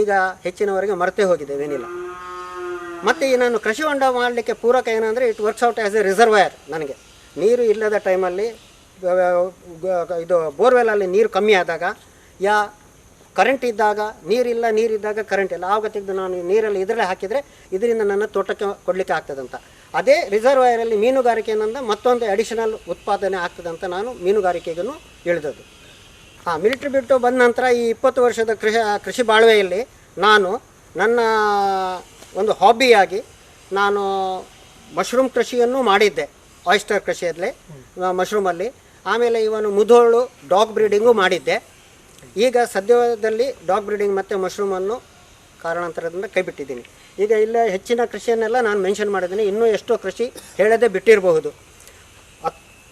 ಈಗ ಹೆಚ್ಚಿನವರೆಗೆ ಮರೆತೇ ಹೋಗಿದೆ ಏನಿಲ್ಲ ಮತ್ತು ಈ ನಾನು ಕೃಷಿ ಹೊಂಡ ಮಾಡಲಿಕ್ಕೆ ಪೂರಕ ಏನಂದರೆ it works out as a reservoir ನನಗೆ. ನೀರು ಇಲ್ಲದ ಟೈಮಲ್ಲಿ ಇದು ಬೋರ್ವೆಲಲ್ಲಿ ನೀರು ಕಮ್ಮಿ ಆದಾಗ, ಯಾ ಕರೆಂಟ್ ಇದ್ದಾಗ ನೀರಿಲ್ಲ ನೀರಿದ್ದಾಗ ಕರೆಂಟ್ ಇಲ್ಲ. ಆವಾಗ ತೆಗೆದು ನಾನು ನೀರಲ್ಲಿ ಇದರಲ್ಲೇ ಹಾಕಿದರೆ ಇದರಿಂದ ನನ್ನ ತೋಟಕ್ಕೆ ಕೊಡಲಿಕ್ಕೆ ಆಗ್ತದಂತ. ಅದೇ ರಿಸರ್ವಯರಲ್ಲಿ ಮೀನುಗಾರಿಕೆಯಿಂದ ಮತ್ತೊಂದು ಅಡಿಷನಲ್ ಉತ್ಪಾದನೆ ಆಗ್ತದಂತ ನಾನು ಮೀನುಗಾರಿಕೆಗೂ ಇಳಿದದ್ದು ಹಾಂ ಮಿಲಿಟ್ರಿ ಬಿಟ್ಟು ಬಂದ ನಂತರ ಈ ಇಪ್ಪತ್ತು ವರ್ಷದ ಕೃಷಿ ಕೃಷಿ ಬಾಳ್ವೆಯಲ್ಲಿ ನಾನು ನನ್ನ ಒಂದು ಹಾಬಿಯಾಗಿ ನಾನು ಮಶ್ರೂಮ್ ಕೃಷಿಯನ್ನು ಮಾಡಿದ್ದೆ, ಆಯಿಸ್ಟರ್ ಕೃಷಿಯಲ್ಲಿ ಮಶ್ರೂಮಲ್ಲಿ. ಆಮೇಲೆ ಇವನು ಮುಧೋಳು ಡಾಗ್ ಬ್ರೀಡಿಂಗು ಮಾಡಿದ್ದೆ. ಈಗ ಸದ್ಯದಲ್ಲಿ ಡಾಗ್ ಬ್ರೀಡಿಂಗ್ ಮತ್ತು ಮಶ್ರೂಮನ್ನು ಕಾರಣಾಂತರದಿಂದ ಕೈಬಿಟ್ಟಿದ್ದೀನಿ. ಈಗ ಇಲ್ಲೇ, ಹೆಚ್ಚಿನ ಕೃಷಿಯನ್ನೆಲ್ಲ ನಾನು ಮೆನ್ಷನ್ ಮಾಡಿದ್ದೀನಿ. ಇನ್ನೂ ಎಷ್ಟೋ ಕೃಷಿ ಹೇಳದೆ ಬಿಟ್ಟಿರಬಹುದು.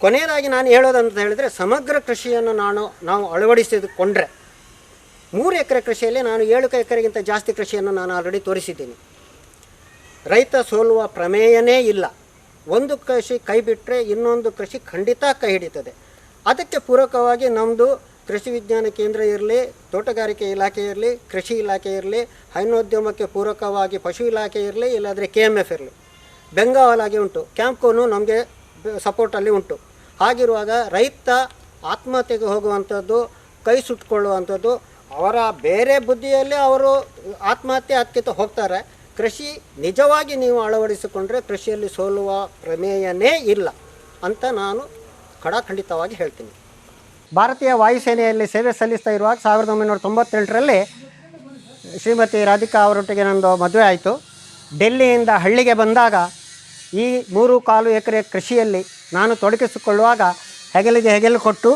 ಕೊನೆಯದಾಗಿ ನಾನು ಹೇಳೋದಂತ ಹೇಳಿದರೆ ಸಮಗ್ರ ಕೃಷಿಯನ್ನು ನಾನು, ನಾವು ಅಳವಡಿಸಿಕೊಂಡ್ರೆ ಮೂರು ಎಕರೆ ಕೃಷಿಯಲ್ಲಿ ನಾನು ಏಳು ಎಕರೆಗಿಂತ ಜಾಸ್ತಿ ಕೃಷಿಯನ್ನು ನಾನು ಆಲ್ರೆಡಿ ತೋರಿಸಿದ್ದೀನಿ. ರೈತ ಸೋಲುವ ಪ್ರಮೇಯನೇ ಇಲ್ಲ. ಒಂದು ಕೃಷಿ ಕೈ ಬಿಟ್ಟರೆ ಇನ್ನೊಂದು ಕೃಷಿ ಖಂಡಿತ ಕೈ ಹಿಡಿತದೆ. ಅದಕ್ಕೆ ಪೂರಕವಾಗಿ ನಮ್ಮದು ಕೃಷಿ ವಿಜ್ಞಾನ ಕೇಂದ್ರ ಇರಲಿ, ತೋಟಗಾರಿಕೆ ಇಲಾಖೆ ಇರಲಿ, ಕೃಷಿ ಇಲಾಖೆ ಇರಲಿ, ಹೈನೋದ್ಯಮಕ್ಕೆ ಪೂರಕವಾಗಿ ಪಶು ಇಲಾಖೆ ಇರಲಿ, ಇಲ್ಲಾದರೆ ಕೆ ಎಂ ಎಫ್ ಇರಲಿ. ಬೆಂಗಾವಲಾಗಿ ಉಂಟು. ಕ್ಯಾಂಪ್ಕೋನು ನಮಗೆ ಸಪೋರ್ಟಲ್ಲಿ ಉಂಟು. ಹಾಗಿರುವಾಗ ರೈತ ಆತ್ಮಹತ್ಯೆಗೆ ಹೋಗುವಂಥದ್ದು, ಕೈ ಸುಟ್ಕೊಳ್ಳುವಂಥದ್ದು, ಅವರ ಬೇರೆ ಬುದ್ಧಿಯಲ್ಲಿ ಅವರು ಆತ್ಮಹತ್ಯೆ ಹತ್ತಿತ ಹೋಗ್ತಾರೆ. ಕೃಷಿ ನಿಜವಾಗಿ ನೀವು ಅಳವಡಿಸಿಕೊಂಡ್ರೆ ಕೃಷಿಯಲ್ಲಿ ಸೋಲುವ ಪ್ರಮೇಯನೇ ಇಲ್ಲ ಅಂತ ನಾನು ಖಡಾಖಂಡಿತವಾಗಿ ಹೇಳ್ತೀನಿ. ಭಾರತೀಯ ವಾಯುಸೇನೆಯಲ್ಲಿ ಸೇವೆ ಸಲ್ಲಿಸ್ತಾ ಇರುವಾಗ ಸಾವಿರದ ಒಂಬೈನೂರ ತೊಂಬತ್ತೆಂಟರಲ್ಲಿ ಶ್ರೀಮತಿ ರಾಧಿಕಾ ಅವರೊಟ್ಟಿಗೆ ನಂದು ಮದುವೆ ಆಯಿತು. ಡೆಲ್ಲಿಯಿಂದ ಹಳ್ಳಿಗೆ ಬಂದಾಗ ಈ ಮೂರು ಕಾಲು ಎಕರೆ ಕೃಷಿಯಲ್ಲಿ ನಾನು ತೊಡಗಿಸಿಕೊಳ್ಳುವಾಗ ಹೆಗಲಿಗೆ ಹೆಗಲು ಕೊಟ್ಟು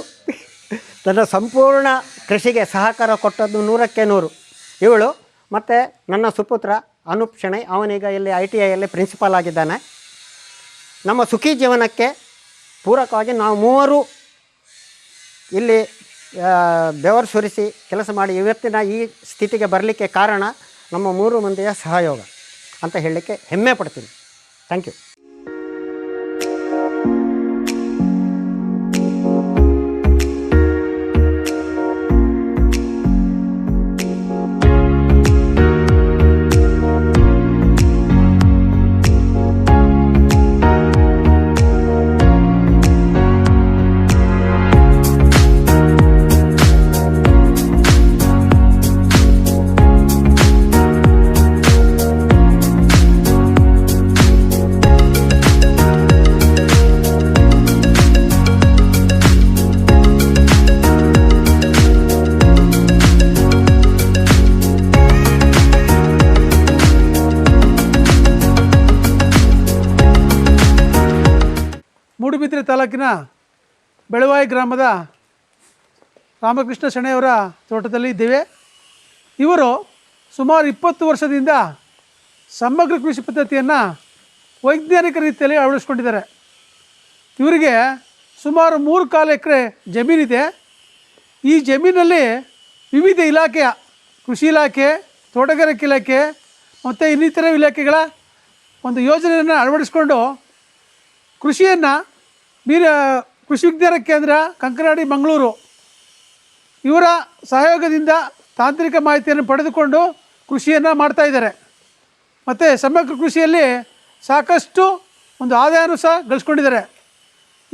ನನ್ನ ಸಂಪೂರ್ಣ ಕೃಷಿಗೆ ಸಹಕಾರ ಕೊಟ್ಟದ್ದು ನೂರಕ್ಕೆ ನೂರು. ಇವಳು ಮತ್ತು ನನ್ನ ಸುಪುತ್ರ ಅನೂಪ್ ಶೆಣೈ, ಅವನೀಗ ಇಲ್ಲಿ ಐ ಟಿ ಐಯಲ್ಲಿ ಪ್ರಿನ್ಸಿಪಾಲ್ ಆಗಿದ್ದಾನೆ. ನಮ್ಮ ಸುಖಿ ಜೀವನಕ್ಕೆ ಪೂರಕವಾಗಿ ನಾವು ಮೂವರು ಇಲ್ಲಿ ಬೆವರು ಸುರಿಸಿ ಕೆಲಸ ಮಾಡಿ ಇವತ್ತಿನ ಈ ಸ್ಥಿತಿಗೆ ಬರಲಿಕ್ಕೆ ಕಾರಣ ನಮ್ಮ ಮೂರು ಮಂದಿಯ ಸಹಯೋಗ ಅಂತ ಹೇಳಲಿಕ್ಕೆ ಹೆಮ್ಮೆ ಪಡ್ತೀನಿ. ಥ್ಯಾಂಕ್ ಯು ಬೆಳವಾಯಿ ಗ್ರಾಮದ ರಾಮಕೃಷ್ಣ ಶೆಣೆಯವರ ತೋಟದಲ್ಲಿ ಇದ್ದೇವೆ. ಇವರು ಸುಮಾರು ಇಪ್ಪತ್ತು ವರ್ಷದಿಂದ ಸಮಗ್ರ ಕೃಷಿ ಪದ್ಧತಿಯನ್ನು ವೈಜ್ಞಾನಿಕ ರೀತಿಯಲ್ಲಿ ಅಳವಡಿಸ್ಕೊಂಡಿದ್ದಾರೆ. ಇವರಿಗೆ ಸುಮಾರು ಮೂರು ಕಾಲು ಎಕರೆ ಜಮೀನಿದೆ ಈ ಜಮೀನಲ್ಲಿ ವಿವಿಧ ಇಲಾಖೆಯ ಕೃಷಿ ಇಲಾಖೆ, ತೋಟಗಾರಿಕೆ ಇಲಾಖೆ ಮತ್ತು ಇನ್ನಿತರ ಇಲಾಖೆಗಳ ಒಂದು ಯೋಜನೆಯನ್ನು ಅಳವಡಿಸ್ಕೊಂಡು ಕೃಷಿಯನ್ನು ಮೀನ ಕೃಷಿ ವಿಜ್ಞಾನ ಕೇಂದ್ರ ಕಂಕನಾಡಿ, ಮಂಗಳೂರು. ಇವರ ಸಹಯೋಗದಿಂದ ತಾಂತ್ರಿಕ ಮಾಹಿತಿಯನ್ನು ಪಡೆದುಕೊಂಡು ಕೃಷಿಯನ್ನು ಮಾಡ್ತಾ ಇದ್ದಾರೆ. ಮತ್ತು ಸಮಗ್ರ ಕೃಷಿಯಲ್ಲಿ ಸಾಕಷ್ಟು ಒಂದು ಆದಾಯನೂ ಸಹ ಗಳಿಸ್ಕೊಂಡಿದ್ದಾರೆ.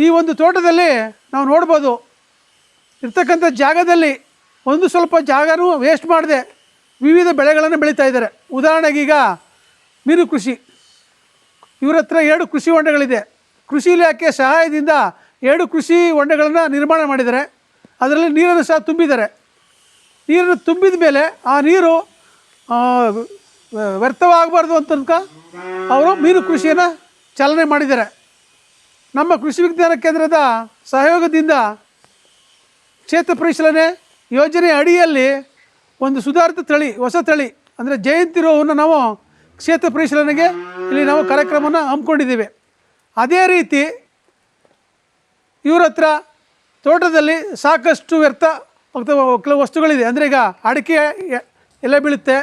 ಈ ಒಂದು ತೋಟದಲ್ಲಿ ನಾವು ನೋಡ್ಬೋದು, ಇರ್ತಕ್ಕಂಥ ಜಾಗದಲ್ಲಿ ಒಂದು ಸ್ವಲ್ಪ ಜಾಗನೂ ವೇಸ್ಟ್ ಮಾಡದೆ ವಿವಿಧ ಬೆಳೆಗಳನ್ನು ಬೆಳೀತಾ ಇದ್ದಾರೆ. ಉದಾಹರಣೆಗೆ ಈಗ ಮೀನು ಕೃಷಿ. ಇವರ ಹತ್ರ ಎರಡು ಕೃಷಿ ಹೊಂಡಗಳಿದೆ. ಕೃಷಿ ಇಲಾಖೆ ಸಹಾಯದಿಂದ ಎರಡು ಕೃಷಿ ಹೊಂಡಗಳನ್ನು ನಿರ್ಮಾಣ ಮಾಡಿದ್ದಾರೆ. ಅದರಲ್ಲಿ ನೀರನ್ನು ಸಹ ತುಂಬಿದ್ದಾರೆ. ನೀರನ್ನು ತುಂಬಿದ ಮೇಲೆ ಆ ನೀರು ವ್ಯರ್ಥವಾಗಬಾರ್ದು ಅಂತ ತನಕ ಅವರು ಮೀನು ಕೃಷಿಯನ್ನು ಚಾಲನೆ ಮಾಡಿದ್ದಾರೆ. ನಮ್ಮ ಕೃಷಿ ವಿಜ್ಞಾನ ಕೇಂದ್ರದ ಸಹಯೋಗದಿಂದ ಕ್ಷೇತ್ರ ಪರಿಶೀಲನೆ ಯೋಜನೆ ಅಡಿಯಲ್ಲಿ ಒಂದು ಸುಧಾರಿತ ತಳಿ, ಹೊಸ ತಳಿ, ಅಂದರೆ ಜಯಂತಿ ರೋವನ್ನು ನಾವು ಕ್ಷೇತ್ರ ಪರಿಶೀಲನೆಗೆ ಇಲ್ಲಿ ನಾವು ಕಾರ್ಯಕ್ರಮವನ್ನು ಹಮ್ಮಿಕೊಂಡಿದ್ದೀವಿ. ಅದೇ ರೀತಿ ಇವ್ರ ಹತ್ರ ತೋಟದಲ್ಲಿ ಸಾಕಷ್ಟು ವ್ಯರ್ಥ ಕೆಲವು ವಸ್ತುಗಳಿದೆ. ಅಂದರೆ ಈಗ ಅಡಿಕೆ ಎಲೆ ಬೀಳುತ್ತೆ,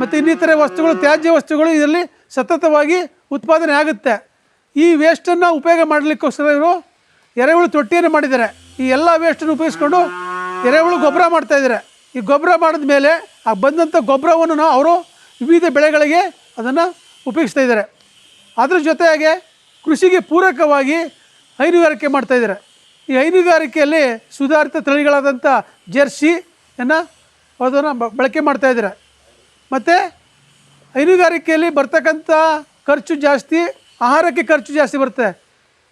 ಮತ್ತು ಇನ್ನಿತರೆ ವಸ್ತುಗಳು, ತ್ಯಾಜ್ಯ ವಸ್ತುಗಳು ಇದರಲ್ಲಿ ಸತತವಾಗಿ ಉತ್ಪಾದನೆ ಆಗುತ್ತೆ. ಈ ವೇಸ್ಟನ್ನು ಉಪಯೋಗ ಮಾಡಲಿಕ್ಕೋಸ್ಕರ ಇವರು ಎರೆಹುಳು ತೊಟ್ಟಿಯನ್ನು ಮಾಡಿದ್ದಾರೆ. ಈ ಎಲ್ಲ ವೇಸ್ಟನ್ನು ಉಪಯೋಗಿಸ್ಕೊಂಡು ಎರೆಹುಳು ಗೊಬ್ಬರ ಮಾಡ್ತಾಯಿದ್ದಾರೆ ಈ ಗೊಬ್ಬರ ಮಾಡಿದ ಮೇಲೆ ಆ ಬಂದಂಥ ಗೊಬ್ಬರವನ್ನು ಅವರು ವಿವಿಧ ಬೆಳೆಗಳಿಗೆ ಅದನ್ನು ಉಪಯೋಗಿಸ್ತಾ ಇದ್ದಾರೆ. ಅದ್ರ ಜೊತೆಗೆ ಕೃಷಿಗೆ ಪೂರಕವಾಗಿ ಹೈನುಗಾರಿಕೆ ಮಾಡ್ತಾಯಿದ್ದಾರೆ ಈ ಹೈನುಗಾರಿಕೆಯಲ್ಲಿ ಸುಧಾರಿತ ತಳಿಗಳಾದಂಥ ಜೆರ್ಸಿಯನ್ನು ಅದನ್ನು ಬಳಕೆ ಮಾಡ್ತಾಯಿದ್ದಾರೆ ಮತ್ತು ಹೈನುಗಾರಿಕೆಯಲ್ಲಿ ಬರ್ತಕ್ಕಂಥ ಖರ್ಚು ಜಾಸ್ತಿ, ಆಹಾರಕ್ಕೆ ಖರ್ಚು ಜಾಸ್ತಿ ಬರುತ್ತೆ.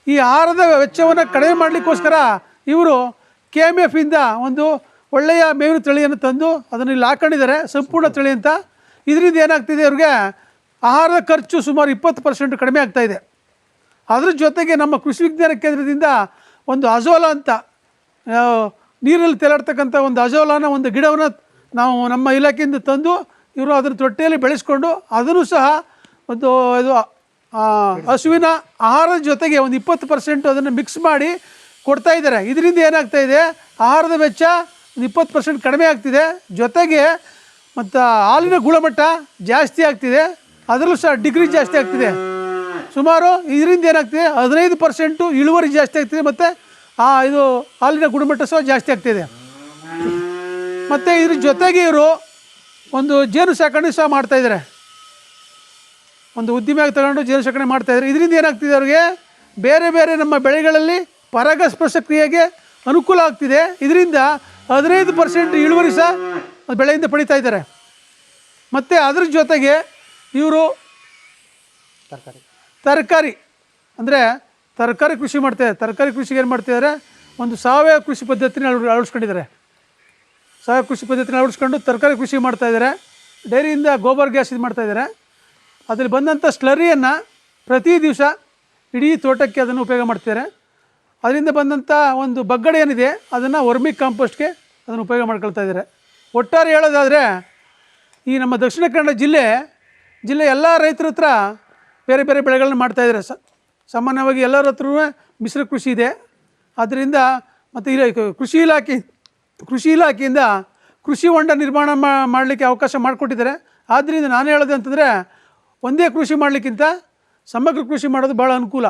ಈ ಆಹಾರದ ವೆಚ್ಚವನ್ನು ಕಡಿಮೆ ಮಾಡಲಿಕ್ಕೋಸ್ಕರ ಇವರು ಕೆ ಎಂ ಎಫಿಂದ ಒಂದು ಒಳ್ಳೆಯ ಮೇವಿನ ತಳಿಯನ್ನು ತಂದು ಅದನ್ನು ಇಲ್ಲಿ ಹಾಕೊಂಡಿದ್ದಾರೆ, ಸಂಪೂರ್ಣ ತಳಿ ಅಂತ. ಇದರಿಂದ ಏನಾಗ್ತಿದೆ ಇವ್ರಿಗೆ ಆಹಾರದ ಖರ್ಚು ಸುಮಾರು ಇಪ್ಪತ್ತು ಪರ್ಸೆಂಟ್ ಕಡಿಮೆ ಆಗ್ತಾಯಿದೆ ಅದ್ರ ಜೊತೆಗೆ ನಮ್ಮ ಕೃಷಿ ವಿಜ್ಞಾನ ಕೇಂದ್ರದಿಂದ ಒಂದು ಅಜೋಲ ಅಂತ ನೀರಲ್ಲಿ ತೆಲಾಡ್ತಕ್ಕಂಥ ಒಂದು ಅಜೋಲಾನ, ಒಂದು ಗಿಡವನ್ನು ನಾವು ನಮ್ಮ ಇಲಾಖೆಯಿಂದ ತಂದು ಇವರು ಅದನ್ನು ತೊಟ್ಟೆಯಲ್ಲಿ ಬೆಳೆಸ್ಕೊಂಡು ಅದನ್ನು ಸಹ ಒಂದು ಇದು ಹಸುವಿನ ಆಹಾರದ ಜೊತೆಗೆ ಒಂದು ಇಪ್ಪತ್ತು ಪರ್ಸೆಂಟ್ ಅದನ್ನು ಮಿಕ್ಸ್ ಮಾಡಿ ಕೊಡ್ತಾ ಇದ್ದಾರೆ. ಇದರಿಂದ ಏನಾಗ್ತಾ ಇದೆ? ಆಹಾರದ ವೆಚ್ಚ ಒಂದು ಇಪ್ಪತ್ತು ಪರ್ಸೆಂಟ್ ಕಡಿಮೆ ಆಗ್ತಿದೆ. ಜೊತೆಗೆ ಮತ್ತು ಹಾಲಿನ ಗುಣಮಟ್ಟ ಜಾಸ್ತಿ ಆಗ್ತಿದೆ. ಅದರಲ್ಲೂ ಸಹ ಡಿಗ್ರಿ ಜಾಸ್ತಿ ಆಗ್ತಿದೆ. ಸುಮಾರು ಇದರಿಂದ ಏನಾಗ್ತಿದೆ? ಹದಿನೈದು ಪರ್ಸೆಂಟು ಇಳುವರಿ ಜಾಸ್ತಿ ಆಗ್ತಿದೆ ಮತ್ತು, ಆ, ಇದು ಹಾಲಿನ ಗುಣಮಟ್ಟ ಸಹ ಜಾಸ್ತಿ ಆಗ್ತಿದೆ. ಮತ್ತು ಇದ್ರ ಜೊತೆಗೆ ಇವರು ಒಂದು ಜೇನು ಸಾಕಣೆ ಸಹ ಮಾಡ್ತಾಯಿದ್ದಾರೆ ಒಂದು ಉದ್ದಿಮೆಯಾಗಿ ತಗೊಂಡು ಜೇನು ಸಾಕಣೆ ಮಾಡ್ತಾಯಿದ್ದಾರೆ ಇದರಿಂದ ಏನಾಗ್ತಿದೆ ಅವ್ರಿಗೆ? ಬೇರೆ ಬೇರೆ ನಮ್ಮ ಬೆಳೆಗಳಲ್ಲಿ ಪರಾಗಸ್ಪರ್ಶ ಕ್ರಿಯೆಗೆ ಅನುಕೂಲ ಆಗ್ತಿದೆ. ಇದರಿಂದ ಹದಿನೈದು ಪರ್ಸೆಂಟ್ ಇಳುವರಿ ಸಹ ಬೆಳೆಯಿಂದ ಪಡಿತಾ ಇದ್ದಾರೆ ಮತ್ತು ಅದ್ರ ಜೊತೆಗೆ ಇವರು ತರಕಾರಿ. ತರಕಾರಿ. ಅಂದರೆ ತರಕಾರಿ ಕೃಷಿ ಮಾಡ್ತಾರೆ ತರಕಾರಿ ಕೃಷಿಗೆ ಏನು ಮಾಡ್ತಿದ್ದಾರೆ ಒಂದು ಸಾವಯವ ಕೃಷಿ ಪದ್ಧತಿನ ಅಳ ಅಳವಡಿಸ್ಕೊಂಡಿದ್ದಾರೆ. ಸಾವಯವ ಕೃಷಿ ಪದ್ಧತಿನ ಅಳವಡಿಸ್ಕೊಂಡು ತರಕಾರಿ ಕೃಷಿ ಮಾಡ್ತಾ ಇದ್ದಾರೆ. ಡೈರಿಯಿಂದ ಗೋಬರ್ ಗ್ಯಾಸ್ ಇದು ಮಾಡ್ತಾ ಇದ್ದಾರೆ. ಅದರಲ್ಲಿ ಬಂದಂಥ ಸ್ಲರಿಯನ್ನು ಪ್ರತಿ ದಿವಸ ಇಡೀ ತೋಟಕ್ಕೆ ಅದನ್ನು ಉಪಯೋಗ ಮಾಡ್ತಿದ್ದಾರೆ. ಅದರಿಂದ ಬಂದಂಥ ಒಂದು ಬಗ್ಗಡೆ ಏನಿದೆ, ಅದನ್ನು ವರ್ಮಿ ಕಾಂಪೋಸ್ಟ್ಗೆ ಅದನ್ನು ಉಪಯೋಗ ಮಾಡ್ಕೊಳ್ತಾ ಇದ್ದಾರೆ. ಒಟ್ಟಾರೆ ಹೇಳೋದಾದರೆ, ಈ ನಮ್ಮ ದಕ್ಷಿಣ ಕನ್ನಡ ಜಿಲ್ಲೆ ಜಿಲ್ಲೆ ಎಲ್ಲ ರೈತರ ಹತ್ರ ಬೇರೆ ಬೇರೆ ಬೆಳೆಗಳನ್ನ ಮಾಡ್ತಾಯಿದ್ದಾರೆ ಸ, ಸಾಮಾನ್ಯವಾಗಿ ಎಲ್ಲರ ಹತ್ರನೂ ಮಿಶ್ರ ಕೃಷಿ ಇದೆ. ಆದ್ದರಿಂದ ಮತ್ತು ಇಲ್ಲ ಕೃಷಿ ಇಲಾಖೆ, ಕೃಷಿ ಇಲಾಖೆಯಿಂದ ಕೃಷಿ ಹೊಂಡ ನಿರ್ಮಾಣ ಮಾಡಲಿಕ್ಕೆ ಅವಕಾಶ ಮಾಡಿಕೊಟ್ಟಿದ್ದಾರೆ. ಆದ್ದರಿಂದ ನಾನು ಹೇಳೋದು ಅಂತಂದರೆ ಒಂದೇ ಕೃಷಿ ಮಾಡಲಿಕ್ಕಿಂತ ಸಮಗ್ರ ಕೃಷಿ ಮಾಡೋದು ಭಾಳ ಅನುಕೂಲ.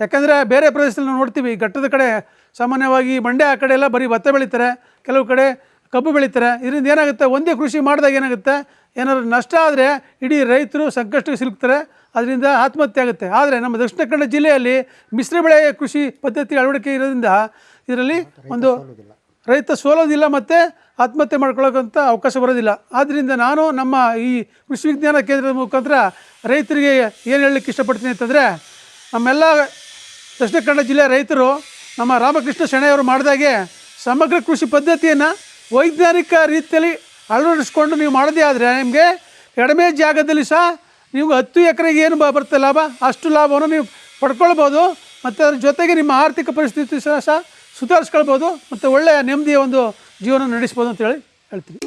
ಯಾಕಂದರೆ ಬೇರೆ ಪ್ರದೇಶದಲ್ಲಿ ನಾವು ನೋಡ್ತೀವಿ ಘಟ್ಟದ ಕಡೆ ಸಾಮಾನ್ಯವಾಗಿ ಮಂಡ್ಯ ಆ ಕಡೆ ಎಲ್ಲ ಬರೀ ಭತ್ತ ಬೆಳೀತಾರೆ, ಕೆಲವು ಕಡೆ ಕಬ್ಬು ಬೆಳೀತಾರೆ. ಇದರಿಂದ ಏನಾಗುತ್ತೆ, ಒಂದೇ ಕೃಷಿ ಮಾಡಿದಾಗ ಏನಾಗುತ್ತೆ, ಏನಾದ್ರು ನಷ್ಟ ಆದರೆ ಇಡೀ ರೈತರು ಸಂಕಷ್ಟಕ್ಕೆ ಸಿಲುಕ್ತಾರೆ. ಅದರಿಂದ ಆತ್ಮಹತ್ಯೆ ಆಗುತ್ತೆ. ಆದರೆ ನಮ್ಮ ದಕ್ಷಿಣ ಕನ್ನಡ ಜಿಲ್ಲೆಯಲ್ಲಿ ಮಿಶ್ರ ಬೆಳೆ ಕೃಷಿ ಪದ್ಧತಿ ಅಳವಡಿಕೆ ಇರೋದ್ರಿಂದ ಇದರಲ್ಲಿ ಒಂದು ರೈತ ಸೋಲೋದಿಲ್ಲ ಮತ್ತು ಆತ್ಮಹತ್ಯೆ ಮಾಡ್ಕೊಳ್ಳೋಕ್ಕಂಥ ಅವಕಾಶ ಬರೋದಿಲ್ಲ. ಆದ್ದರಿಂದ ನಾನು ನಮ್ಮ ಈ ಕೃಷಿ ವಿಜ್ಞಾನ ಕೇಂದ್ರದ ಮುಖಾಂತರ ರೈತರಿಗೆ ಏನು ಹೇಳಲಿಕ್ಕೆ ಇಷ್ಟಪಡ್ತೀನಿ ಅಂತಂದರೆ ನಮ್ಮೆಲ್ಲ ದಕ್ಷಿಣ ಕನ್ನಡ ಜಿಲ್ಲೆಯ ರೈತರು ನಮ್ಮ ರಾಮಕೃಷ್ಣ ಶೆಣೆಯವರು ಮಾಡಿದಾಗೆ ಸಮಗ್ರ ಕೃಷಿ ಪದ್ಧತಿಯನ್ನು ವೈಜ್ಞಾನಿಕ ರೀತಿಯಲ್ಲಿ ಅಳವಡಿಸ್ಕೊಂಡು ನೀವು ಮಾಡೋದೇ ಆದರೆ ನಿಮಗೆ ಕಡಿಮೆ ಜಾಗದಲ್ಲಿ ಸಹ ನೀವು ಹತ್ತು ಎಕರೆಗೆ ಏನು ಬರುತ್ತೆ ಲಾಭ? ಅಷ್ಟು ಲಾಭವನ್ನು ನೀವು ಪಡ್ಕೊಳ್ಬೋದು, ಮತ್ತು ಅದ್ರ ಜೊತೆಗೆ ನಿಮ್ಮ ಆರ್ಥಿಕ ಪರಿಸ್ಥಿತಿ ಸಹ ಸುಧಾರಿಸ್ಕೊಳ್ಬೋದು, ಮತ್ತು ಒಳ್ಳೆಯ ನೆಮ್ಮದಿಯ ಒಂದು ಜೀವನ ನಡೆಸ್ಬೋದು ಅಂತೇಳಿ ಹೇಳ್ತೀನಿ.